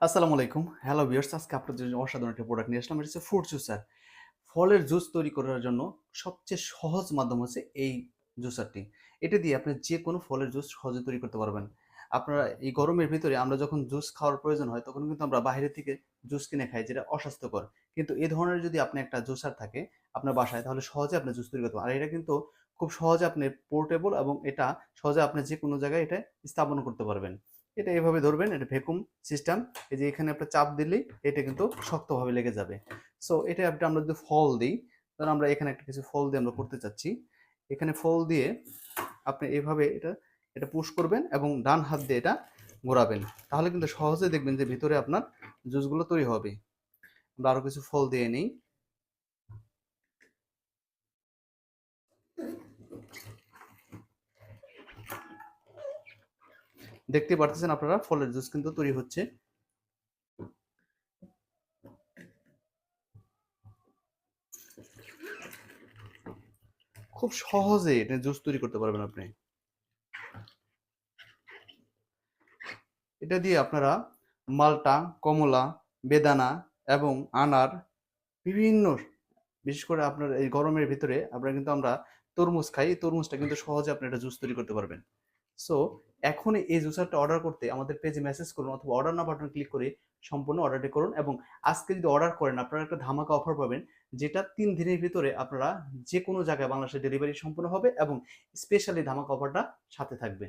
আসসালামু আলাইকুম। Hello viewers আজকে আপনাদের জন্য অসাধারণ একটা প্রোডাক্ট নিয়ে আসলাম। এটা হচ্ছে ফ্রুট জুসার ফলের জুস তৈরি করার জন্য সবচেয়ে সহজ মাধ্যম হচ্ছে এই জুসারটি এটা দিয়ে আপনি যে কোনো ফলের জুস সহজে তৈরি করতে পারবেন। আপনারা এই গরমের ভিতরে আমরা যখন জুস খাওয়ার প্রয়োজন হয়, তখন কিন্তু আমরা বাইরে থেকে জুস কিনে খাই, যেটা অস্বাস্থ্যকর। কিন্তু এই ধরনের যদি আপনি একটা জুসার থাকে আপনার বাসায়, তাহলে সহজে আপনি জুস তৈরি করতে পারেন আর এটা কিন্তু খুব সহজে আপনি পোর্টেবল এবং এটা সহজে আপনি যে কোনো জায়গায় এটা স্থাপন করতে পারবেন। এটা এভাবে ধরবেন, এটা ভ্যাকুম সিস্টেম এই যে এখানে একটা চাপ দিলেই এটা কিন্তু শক্তভাবে লেগে যাবে। সো এটা আপনি আমরা যদি ফল দিই, তাহলে আমরা এখানে একটা কিছু ফল দিয়ে আমরা করতে চাচ্ছি। এখানে ফল দিয়ে আপনি এভাবে এটা এটা পুশ করবেন এবং ডান হাত দিয়ে এটা ঘোরাবেন। তাহলে কিন্তু সহজে দেখবেন যে ভিতরে আপনার জুসগুলো তৈরি হবে। আমরা আরও কিছু ফল দিয়ে নিই। দেখতে পারতেছেন আপনারা, ফলের জুস কিন্তু তৈরি হচ্ছে। খুব সহজে এটা জুস তৈরি করতে পারবেন আপনি। এটা দিয়ে আপনারা মালটা, কমলা, বেদানা এবং আনার বিভিন্ন, বিশেষ করে আপনার এই গরমের ভিতরে আপনারা কিন্তু আমরা তরমুজ খাই তরমুজটা কিন্তু সহজে আপনি একটা জুস তৈরি করতে পারবেন। সো এখন এই জুসারটা অর্ডার করতে আমাদের পেজে মেসেজ করুন অথবা অর্ডার না বাটন ক্লিক করে সম্পূর্ণ অর্ডারটি করুন এবং আজকে যদি অর্ডার করেন, আপনারা একটা ধামাকা অফার পাবেন যেটা তিন দিনের ভিতরে আপনারা যে কোনো জায়গায় বাংলাদেশে ডেলিভারি সম্পূর্ণ হবে এবং স্পেশালি ধামাকা অফারটা সাথে থাকবে।